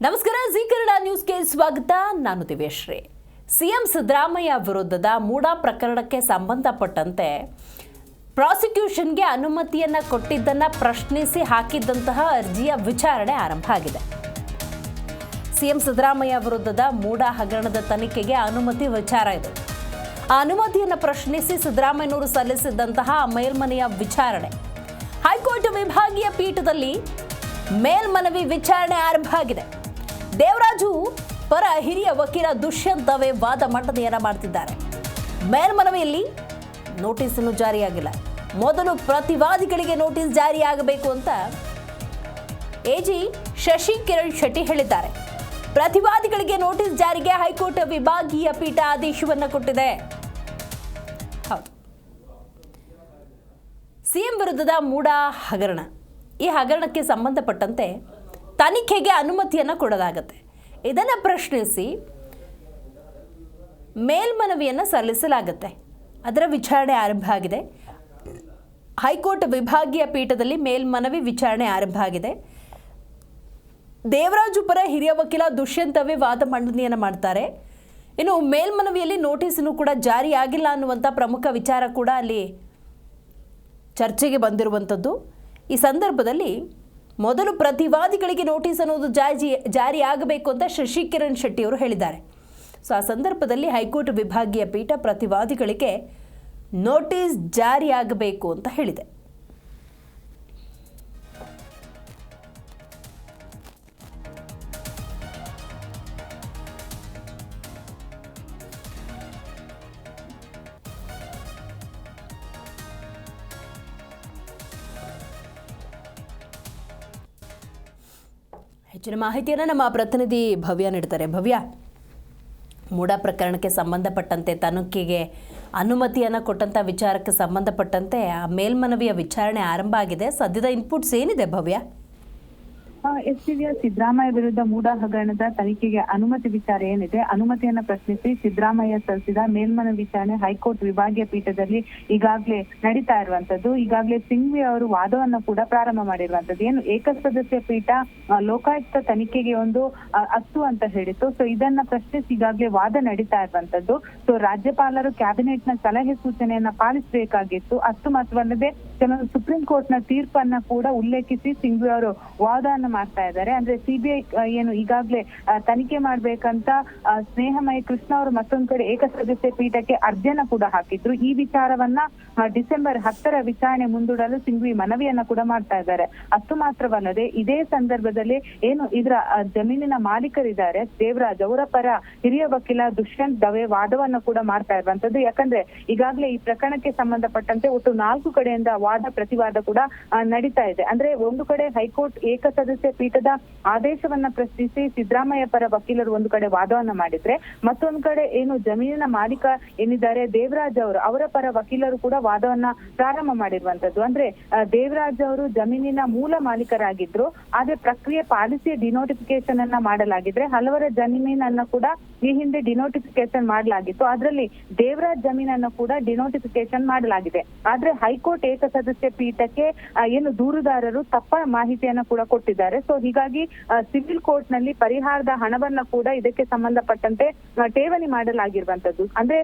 ನಮಸ್ಕಾರ, ಜಿ ಕನ್ನಡ ನ್ಯೂಸ್ಗೆ ಸ್ವಾಗತ. ನಾನು ದಿವ್ಯಶ್ರೀ. ಸಿಎಂ ಸಿದ್ದರಾಮಯ್ಯ ವಿರುದ್ಧದ ಮೂಡಾ ಪ್ರಕರಣಕ್ಕೆ ಸಂಬಂಧಪಟ್ಟಂತೆ ಪ್ರಾಸಿಕ್ಯೂಷನ್ಗೆ ಅನುಮತಿಯನ್ನ ಕೊಟ್ಟಿದ್ದನ್ನ ಪ್ರಶ್ನಿಸಿ ಹಾಕಿದ್ದಂತಹ ಅರ್ಜಿಯ ವಿಚಾರಣೆ ಆರಂಭ ಆಗಿದೆ. ಸಿಎಂ ಸಿದ್ದರಾಮಯ್ಯ ವಿರುದ್ಧದ ಮೂಡಾ ಹಗರಣದ ತನಿಖೆಗೆ ಅನುಮತಿ ವಿಚಾರ ಇದು. ಆ ಅನುಮತಿಯನ್ನು ಪ್ರಶ್ನಿಸಿ ಸಿದ್ದರಾಮಯ್ಯನವರು ಸಲ್ಲಿಸಿದ್ದಂತಹ ಮೇಲ್ಮನೆಯ ವಿಚಾರಣೆ. ಹೈಕೋರ್ಟ್ ವಿಭಾಗೀಯ ಪೀಠದಲ್ಲಿ ಮೇಲ್ಮನವಿ ವಿಚಾರಣೆ ಆರಂಭ ಆಗಿದೆ. ದೇವರಾಜು ಪರ ಹಿರಿಯ ವಕೀಲ ದುಷ್ಯಂತ್ ದವೆ ವಾದ ಮಂಡನೆಯನ್ನ ಮಾಡ್ತಿದ್ದಾರೆ. ಮೇಲ್ಮನವಿಯಲ್ಲಿ ನೋಟಿಸನ್ನು ಜಾರಿಯಾಗಿಲ್ಲ. ಮೊದಲು ಪ್ರತಿವಾದಿಗಳಿಗೆ ನೋಟಿಸ್ ಜಾರಿಯಾಗಬೇಕು ಅಂತ ಎಜಿ ಶಶಿ ಕಿರಣ್ ಶೆಟ್ಟಿ ಹೇಳಿದ್ದಾರೆ. ಪ್ರತಿವಾದಿಗಳಿಗೆ ನೋಟಿಸ್ ಜಾರಿಗೆ ಹೈಕೋರ್ಟ್ ವಿಭಾಗೀಯ ಪೀಠ ಆದೇಶವನ್ನು ಕೊಟ್ಟಿದೆ. ಸಿಎಂ ವಿರುದ್ಧದ ಮೂಡ ಹಗರಣ. ಈ ಹಗರಣಕ್ಕೆ ಸಂಬಂಧಪಟ್ಟಂತೆ ತನಿಖೆಗೆ ಅನುಮತಿಯನ್ನು ಕೊಡಲಾಗುತ್ತೆ. ಇದನ್ನು ಪ್ರಶ್ನಿಸಿ ಮೇಲ್ಮನವಿಯನ್ನು ಸಲ್ಲಿಸಲಾಗುತ್ತೆ. ಅದರ ವಿಚಾರಣೆ ಆರಂಭ ಆಗಿದೆ. ಹೈಕೋರ್ಟ್ ವಿಭಾಗೀಯ ಪೀಠದಲ್ಲಿ ಮೇಲ್ಮನವಿ ವಿಚಾರಣೆ ಆರಂಭ ಆಗಿದೆ. ದೇವರಾಜು ಪರ ಹಿರಿಯ ವಕೀಲ ದುಷ್ಯಂತವೇ ವಾದ ಮಂಡನೆಯನ್ನು ಮಾಡ್ತಾರೆ. ಇನ್ನು ಮೇಲ್ಮನವಿಯಲ್ಲಿ ನೋಟಿಸನ್ನು ಕೂಡ ಜಾರಿಯಾಗಿಲ್ಲ ಅನ್ನುವಂಥ ಪ್ರಮುಖ ವಿಚಾರ ಕೂಡ ಅಲ್ಲಿ ಚರ್ಚೆಗೆ ಬಂದಿರುವಂಥದ್ದು. ಈ ಸಂದರ್ಭದಲ್ಲಿ ಮೊದಲು ಪ್ರತಿವಾದಿಗಳಿಗೆ ನೋಟಿಸ್ ಅನ್ನೋದು ಜಾರಿ, ಜಾರಿಯಾಗಬೇಕು ಅಂತ ಶಶಿಕಿರಣ್ ಶೆಟ್ಟಿ ಅವರು ಹೇಳಿದ್ದಾರೆ. ಸೊ, ಆ ಸಂದರ್ಭದಲ್ಲಿ ಹೈಕೋರ್ಟ್ ವಿಭಾಗೀಯ ಪೀಠ ಪ್ರತಿವಾದಿಗಳಿಗೆ ನೋಟಿಸ್ ಜಾರಿಯಾಗಬೇಕು ಅಂತ ಹೇಳಿದೆ. ಹೆಚ್ಚಿನ ಮಾಹಿತಿಯನ್ನು ನಮ್ಮ ಪ್ರತಿನಿಧಿ ಭವ್ಯ ನೀಡ್ತಾರೆ. ಭವ್ಯ ಮೂಡ ಪ್ರಕರಣಕ್ಕೆ ಸಂಬಂಧಪಟ್ಟಂತೆ ತನಿಖೆಗೆ ಅನುಮತಿಯನ್ನು ಕೊಟ್ಟಂಥ ವಿಚಾರಕ್ಕೆ ಸಂಬಂಧಪಟ್ಟಂತೆ ಆ ಮೇಲ್ಮನವಿಯ ವಿಚಾರಣೆ ಆರಂಭ ಆಗಿದೆ. ಸದ್ಯದ ಇನ್ಪುಟ್ಸ್ ಏನಿದೆ ಭವ್ಯ? ಎಸ್ ದಿವ್ಯಾ ಸಿದ್ದರಾಮಯ್ಯ ವಿರುದ್ಧ ಮೂಡ ಹಗರಣದ ತನಿಖೆಗೆ ಅನುಮತಿ ವಿಚಾರ ಏನಿದೆ? ಅನುಮತಿಯನ್ನ ಪ್ರಶ್ನಿಸಿ ಸಿದ್ದರಾಮಯ್ಯ ಸಲ್ಲಿಸಿದ ಮೇಲ್ಮನ ವಿಚಾರಣೆ ಹೈಕೋರ್ಟ್ ವಿಭಾಗೀಯ ಪೀಠದಲ್ಲಿ ಈಗಾಗಲೇ ನಡೀತಾ ಇರುವಂತದ್ದು. ಈಗಾಗಲೇ ಸಿಂಘ್ವಿ ಅವರು ವಾದವನ್ನ ಕೂಡ ಪ್ರಾರಂಭ ಮಾಡಿರುವಂತದ್ದು. ಏನು ಏಕಸದಸ್ಯ ಪೀಠ ಲೋಕಾಯುಕ್ತ ತನಿಖೆಗೆ ಒಂದು ಅಸ್ತು ಅಂತ ಹೇಳಿತ್ತು. ಸೊ ಇದನ್ನ ಪ್ರಶ್ನಿಸಿ ಈಗಾಗಲೇ ವಾದ ನಡೀತಾ ಇರುವಂತದ್ದು. ಸೊ ರಾಜ್ಯಪಾಲರು ಕ್ಯಾಬಿನೆಟ್ನ ಸಲಹೆ ಸೂಚನೆಯನ್ನ ಪಾಲಿಸಬೇಕಾಗಿತ್ತು. ಅಷ್ಟು ಮಾತ್ರವಲ್ಲದೆ, ಕೆಲವು ಸುಪ್ರೀಂ ಕೋರ್ಟ್ನ ತೀರ್ಪನ್ನ ಕೂಡ ಉಲ್ಲೇಖಿಸಿ ಸಿಂಘ್ವಿ ಅವರು ವಾದವನ್ನ ಮಾಡ್ತಾ ಇದ್ದಾರೆ. ಅಂದ್ರೆ ಸಿಬಿಐ ಏನು ಈಗಾಗಲೇ ತನಿಖೆ ಮಾಡ್ಬೇಕಂತ ಸ್ನೇಹಮಯ ಕೃಷ್ಣ ಅವರು ಮತ್ತೊಂದು ಕಡೆ ಏಕಸದಸ್ಯ ಪೀಠಕ್ಕೆ ಅರ್ಜಿಯನ್ನ ಕೂಡ ಹಾಕಿದ್ರು. ಈ ವಿಚಾರವನ್ನ ಡಿಸೆಂಬರ್ ಹತ್ತರ ವಿಚಾರಣೆ ಮುಂದೂಡಲು ಸಿಂಘ್ವಿ ಮನವಿಯನ್ನ ಕೂಡ ಮಾಡ್ತಾ ಇದ್ದಾರೆ. ಅಷ್ಟು ಮಾತ್ರವಲ್ಲದೆ, ಇದೇ ಸಂದರ್ಭದಲ್ಲಿ ಏನು ಇದರ ಜಮೀನಿನ ಮಾಲೀಕರಿದ್ದಾರೆ. ದೇವರಾಜ್ ಅವರ ಪರ ಹಿರಿಯ ವಕೀಲ ದುಷ್ಯಂತ್ ದವೆ ವಾದವನ್ನ ಕೂಡ ಮಾಡ್ತಾ ಇರುವಂತದ್ದು. ಯಾಕಂದ್ರೆ, ಈಗಾಗಲೇ ಈ ಪ್ರಕರಣಕ್ಕೆ ಸಂಬಂಧಪಟ್ಟಂತೆ ಒಟ್ಟು ನಾಲ್ಕು ಕಡೆಯಿಂದ ವಾದ ಪ್ರತಿವಾದ ಕೂಡ ನಡೀತಾ ಇದೆ. ಅಂದ್ರೆ ಒಂದು ಕಡೆ ಹೈಕೋರ್ಟ್ ಏಕಸದಸ್ಯ ಪೀಠದ ಆದೇಶವನ್ನ ಪ್ರಶ್ನಿಸಿ ಸಿದ್ದರಾಮಯ್ಯ ಪರ ವಕೀಲರು ಒಂದು ಕಡೆ ವಾದವನ್ನ ಮಾಡಿದ್ರೆ ಮತ್ತೊಂದು ಕಡೆ ಏನು ಜಮೀನಿನ ಮಾಲೀಕ ಏನಿದ್ದಾರೆ, ದೇವರಾಜ್ ಅವರು, ಅವರ ಪರ ವಕೀಲರು ಕೂಡ ವಾದವನ್ನ ಪ್ರಾರಂಭ ಮಾಡಿರುವಂತದ್ದು. ಅಂದ್ರೆ ದೇವರಾಜ್ ಅವರು ಜಮೀನಿನ ಮೂಲ ಮಾಲೀಕರಾಗಿದ್ರು, ಆದ್ರೆ ಪ್ರಕ್ರಿಯೆ ಪಾಲಿಸಿ ಡಿನೋಟಿಫಿಕೇಶನ್ ಅನ್ನ ಮಾಡಲಾಗಿದ್ರೆ ಹಲವರ ಜಮೀನನ್ನ ಕೂಡ ಈ ಹಿಂದೆ ಡಿನೋಟಿಫಿಕೇಶನ್ ಮಾಡಲಾಗಿತ್ತು. ಅದರಲ್ಲಿ ದೇವರಾಜ್ ಜಮೀನನ್ನ ಕೂಡ ಡಿನೋಟಿಫಿಕೇಶನ್ ಮಾಡಲಾಗಿದೆ. ಆದ್ರೆ ಹೈಕೋರ್ಟ್ ಏಕಸದಸ್ಯ ಪೀಠಕ್ಕೆ ಏನು ದೂರುದಾರರು ತಪ್ಪ ಮಾಹಿತಿಯನ್ನ ಕೂಡ ಕೊಟ್ಟಿದ್ದಾರೆ. ಸೊ ಹೀಗಾಗಿ ಸಿವಿಲ್ ಕೋರ್ಟ್ನಲ್ಲಿ ಪರಿಹಾರದ ಹಣವನ್ನ ಕೂಡ ಇದಕ್ಕೆ ಸಂಬಂಧಪಟ್ಟಂತೆ ಠೇವಣಿ ಮಾಡಲಾಗಿರುವಂತದ್ದು ಅಂದ್ರೆ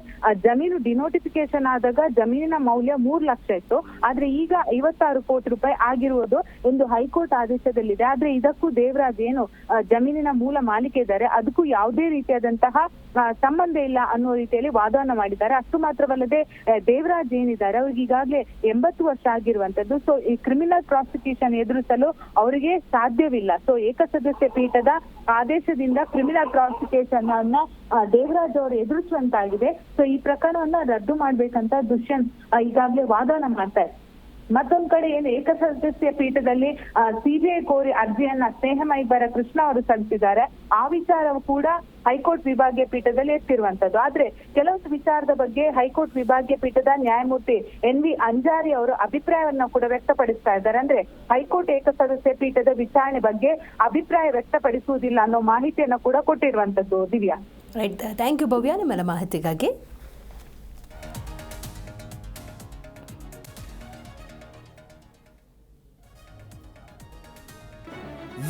ಜಮೀನು ಡಿನೋಟಿಫಿಕೇಶನ್ ಆದಾಗ ಜಮೀನಿನ ಮೌಲ್ಯ ಮೂರು ಲಕ್ಷ ಇತ್ತು. ಆದ್ರೆ ಈಗ ಐವತ್ತಾರು ಕೋಟಿ ರೂಪಾಯಿ ಆಗಿರುವುದು ಒಂದು ಹೈಕೋರ್ಟ್ ಆದೇಶದಲ್ಲಿದೆ. ಆದ್ರೆ ಇದಕ್ಕೂ ದೇವರಾಜ್ ಏನು ಜಮೀನಿನ ಮೂಲ ಮಾಲೀಕ ಇದ್ದಾರೆ. ಅದಕ್ಕೂ ಯಾವುದೇ ರೀತಿಯಾದಂತಹ ಸಂಬಂಧ ಇಲ್ಲ ಅನ್ನೋ ರೀತಿಯಲ್ಲಿ ವಾದವನ್ನ ಮಾಡಿದ್ದಾರೆ. ಅಷ್ಟು ಮಾತ್ರವಲ್ಲದೆ ದೇವರಾಜ್ ಏನಿದ್ದಾರೆ ಅವ್ರಿಗೆ ಈಗಾಗಲೇ ಎಂಬತ್ತು ವರ್ಷ ಆಗಿರುವಂತದ್ದು ಸೊ ಈ ಕ್ರಿಮಿನಲ್ ಪ್ರಾಸಿಕ್ಯೂಷನ್ ಎದುರಿಸಲು ಅವರಿಗೆ ಸಾಧ್ಯವಿಲ್ಲ. ಸೊ ಏಕಸದಸ್ಯ ಪೀಠದ ಆದೇಶದಿಂದ ಕ್ರಿಮಿನಲ್ ಪ್ರಾಸಿಕ್ಯೂಷನ್ ಅನ್ನ ದೇವರಾಜ್ ಅವರು ಎದುರಿಸುವಂತಾಗಿದೆ. ಸೊ ಈ ಪ್ರಕರಣವನ್ನ ರದ್ದು ಮಾಡ್ಬೇಕಂತ ದುಷ್ಯಂತ್ ಈಗಾಗಲೇ ವಾದವನ್ನ ಮಾಡ್ತಾರೆ ಮತ್ತೊಂದ್ ಕಡೆ ಏನು ಏಕಸದಸ್ಯ ಪೀಠದಲ್ಲಿ ಸಿಬಿಐ ಕೋರಿ ಅರ್ಜಿಯನ್ನ ಸ್ನೇಹಮಯಿ ಬರ ಕೃಷ್ಣ ಅವರು ಸಲ್ಲಿಸಿದ್ದಾರೆ. ಆ ವಿಚಾರವು ಕೂಡ ಹೈಕೋರ್ಟ್ ವಿಭಾಗೀಯ ಪೀಠದಲ್ಲಿ ಎತ್ತಿರುವಂತದ್ದು. ಆದ್ರೆ ಕೆಲವೊಂದು ವಿಚಾರದ ಬಗ್ಗೆ ಹೈಕೋರ್ಟ್ ವಿಭಾಗೀಯ ಪೀಠದ ನ್ಯಾಯಮೂರ್ತಿ ಎನ್ ವಿ ಅಂಜಾರಿ ಅವರು ಅಭಿಪ್ರಾಯವನ್ನ ಕೂಡ ವ್ಯಕ್ತಪಡಿಸ್ತಾ ಇದ್ದಾರೆ. ಅಂದ್ರೆ ಹೈಕೋರ್ಟ್ ಏಕಸದಸ್ಯ ಪೀಠದ ವಿಚಾರಣೆ ಬಗ್ಗೆ ಅಭಿಪ್ರಾಯ ವ್ಯಕ್ತಪಡಿಸುವುದಿಲ್ಲ ಅನ್ನೋ ಮಾಹಿತಿಯನ್ನ ಕೂಡ ಕೊಟ್ಟಿರುವಂತದ್ದು Divya. Right thank you Bhavya. ನಿಮ್ಮೆಲ್ಲ ಮಾಹಿತಿಗಾಗಿ